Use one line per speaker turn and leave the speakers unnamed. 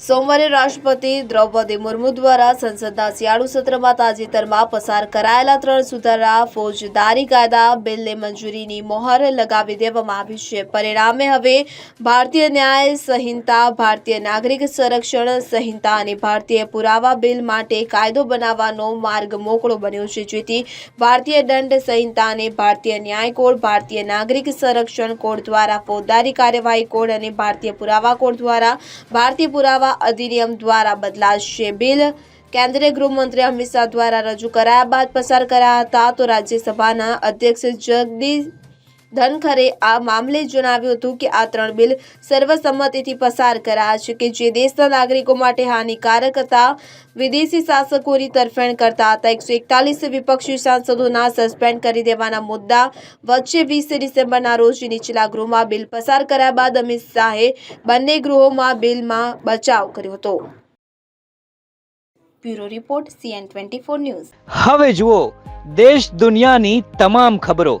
સોમવારે રાષ્ટ્રપતિ દ્રૌપદી મુર્મુ દ્વારા સંસદના શિયાળુ સત્રમાં તાજેતરમાં પસાર કરાયેલા ત્રણ સુધારા ફોજદારી કાયદા, બિલને મંજૂરીની મોહર લગાવી દેવામાં આવી છે. પરિણામે હવે ભારતીય ન્યાય સંહિતા, ભારતીય નાગરિક સંરક્ષણ સંહિતા અને ભારતીય પુરાવા બિલ માટે કાયદો બનાવવાનો માર્ગ મોકળો બન્યો છે. જેથી ભારતીય દંડ સંહિતા અને ભારતીય ન્યાય કોડ, ભારતીય નાગરિક સંરક્ષણ કોડ દ્વારા ફોજદારી કાર્યવાહી કોડ અને ભારતીય પુરાવા કોડ દ્વારા ભારતીય પુરાવા અધિનિયમ દ્વારા બદલાશે બિલ. કેન્દ્રીય ગૃહમંત્રી અમિત શાહ દ્વારા રજૂ કરાયા બાદ પસાર કરાયા હતા તો રાજ્યસભાના અધ્યક્ષ જગદીશ ધનખરે આ મામલે જણાવ્યું હતું કે આ ત્રણ બિલ સર્વસંમતિથી પસાર કરાયા છે કે જે દેશના નાગરિકો માટે હાનિકારક હતા. વિદેશી શાસકોની તરફેણ કરતા હતા. એકસો એકતાલીસ વિપક્ષી સાંસદોના સસ્પેન્ડ કરી દેવાના મુદ્દા વચ્ચે વીસ ડિસેમ્બરના રોજ નીચલા ગૃહમાં બિલ પસાર કર્યા બાદ અમિત શાહે બંને ગૃહોમાં બિલમાં બચાવ કર્યો હતો. Bureau report, CN twenty news.
હવે જુઓ, દેશ દુનિયાની તમામ ખબરો.